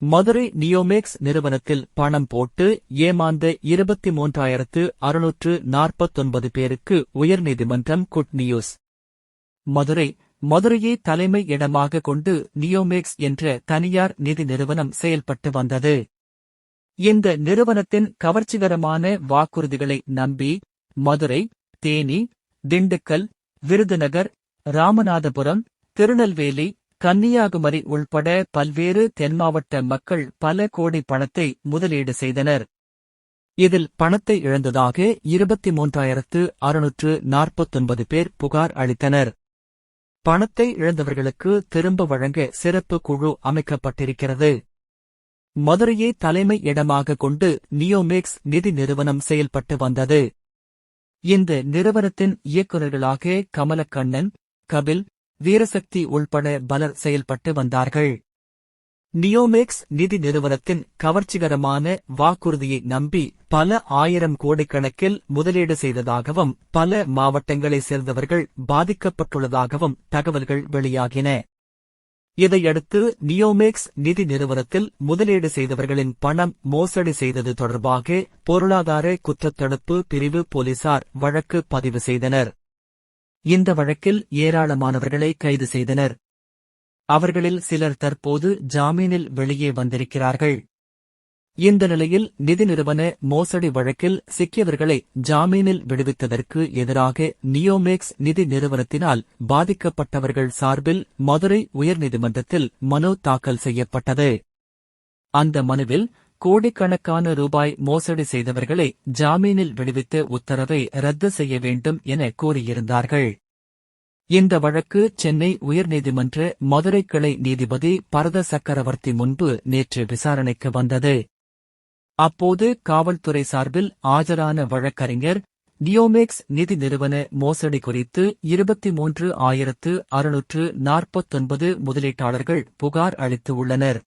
மதுரை நியோமேக்ஸ் நிறுவனத்தில் பணம் போட்டு ஏமாந்த இருபத்தி மூன்றாயிரத்து அறுநூற்று நாற்பத்தொன்பது பேருக்கு உயர்நீதிமன்றம் குட் நியூஸ். மதுரை மதுரையை தலைமை இடமாக கொண்டு நியோமேக்ஸ் என்ற தனியார் நிதி நிறுவனம் செயல்பட்டு வந்தது. இந்த நிறுவனத்தின் கவர்ச்சிகரமான வாக்குறுதிகளை நம்பி மதுரை தேனி திண்டுக்கல் விருதுநகர் ராமநாதபுரம் திருநெல்வேலி கன்னியாகுமரி உள்பட பல்வேறு தென்மாவட்ட மக்கள் பல கோடி பணத்தை முதலீடு செய்தனர். இதில் பணத்தை இழந்ததாக இருபத்தி மூன்றாயிரத்து அறுநூற்று நாற்பத்தொன்பது பேர் புகார் அளித்தனர். பணத்தை இழந்தவர்களுக்கு திரும்ப வழங்க சிறப்பு குழு அமைக்கப்பட்டிருக்கிறது. மதுரையை தலைமை இடமாக கொண்டு நியோமேக்ஸ் நிதி நிறுவனம் செயல்பட்டு வந்தது. இந்த நிறுவனத்தின் இயக்குநர்களாக கமலக்கண்ணன் கபில் வீரசக்தி உள்பட பலர் செயல்பட்டு வந்தார்கள். நியோமேக்ஸ் நிதி நிறுவனத்தின் கவர்ச்சிகரமான வாக்குறுதியை நம்பி பல ஆயிரம் கோடிக்கணக்கில் முதலீடு செய்ததாகவும் பல மாவட்டங்களைச் சேர்ந்தவர்கள் பாதிக்கப்பட்டுள்ளதாகவும் தகவல்கள் வெளியாகின. இதையடுத்து நியோமேக்ஸ் நிதி நிறுவனத்தில் முதலீடு செய்தவர்களின் பணம் மோசடி செய்தது தொடர்பாக பொருளாதார குற்றத்தடுப்பு பிரிவு போலீசார் வழக்கு பதிவு செய்தனர். இந்த வழக்கில் ஏராளமானவர்களை கைது செய்தனர். அவர்களில் சிலர் தற்போது ஜாமீனில் வெளியே வந்திருக்கிறார்கள். இந்த நிலையில் நிதி நிறுவன மோசடி வழக்கில் சிக்கியவர்களை ஜாமீனில் விடுவித்ததற்கு எதிராக நியோமேக்ஸ் நிதி நிறுவனத்தினால் பாதிக்கப்பட்டவர்கள் சார்பில் மதுரை உயர்நீதிமன்றத்தில் மனு தாக்கல் செய்யப்பட்டது. அந்த மனுவில் கோடிக்கணக்கான ரூபாய் மோசடி செய்தவர்களை ஜாமீனில் விடுவித்த உத்தரவை ரத்து செய்ய வேண்டும் என கூறியிருந்தார்கள் இந்த வழக்கு சென்னை உயர்நீதிமன்ற மதுரை கிளை நீதிபதி பரத சக்கரவர்த்தி முன்பு நேற்று விசாரணைக்கு வந்தது. அப்போது காவல்துறை சார்பில் ஆஜரான வழக்கறிஞர் நியோமேக்ஸ் நிதி நிறுவன மோசடி குறித்து இருபத்தி மூன்று ஆயிரத்து அறுநூற்று நாற்பத்தொன்பது முதலீட்டாளர்கள் புகார் அளித்து உள்ளனர்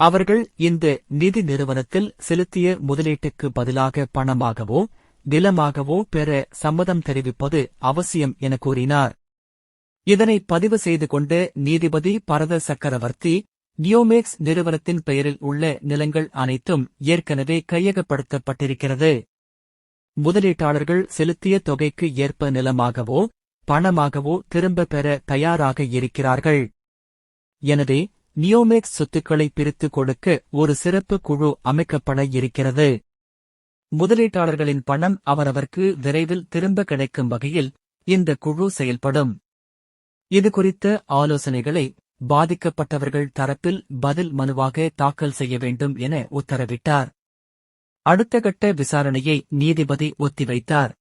அவர்கள் இந்த நிதி நிறுவனத்தில் செலுத்திய முதலீட்டுக்கு பதிலாக பணமாகவோ நிலமாகவோ பெற சம்மதம் தெரிவிப்பது அவசியம் என கூறினார். இதனை பதிவு செய்து கொண்ட நீதிபதி பரத சக்கரவர்த்தி நியோமேக்ஸ் நிறுவனத்தின் பெயரில் உள்ள நிலங்கள் அனைத்தும் ஏற்கனவே கையகப்படுத்தப்பட்டிருக்கிறது. முதலீட்டாளர்கள் செலுத்திய தொகைக்கு ஏற்ப நிலமாகவோ பணமாகவோ திரும்ப பெற தயாராக இருக்கிறார்கள். எனவே நியோமேக்ஸ் சொத்துக்களை பிரித்துக் கொடுக்க ஒரு சிறப்பு குழு அமைக்கப்பட இருக்கிறது. முதலீட்டாளர்களின் பணம் அவரவர்க்கு விரைவில் திரும்ப கிடைக்கும் வகையில் இந்த குழு செயல்படும். இது குறித்த ஆலோசனைகளை பாதிக்கப்பட்டவர்கள் தரப்பில் பதில் மனுவாக தாக்கல் செய்ய வேண்டும் என உத்தரவிட்டார். அடுத்த கட்ட விசாரணையை நீதிபதி ஒத்திவைத்தார்.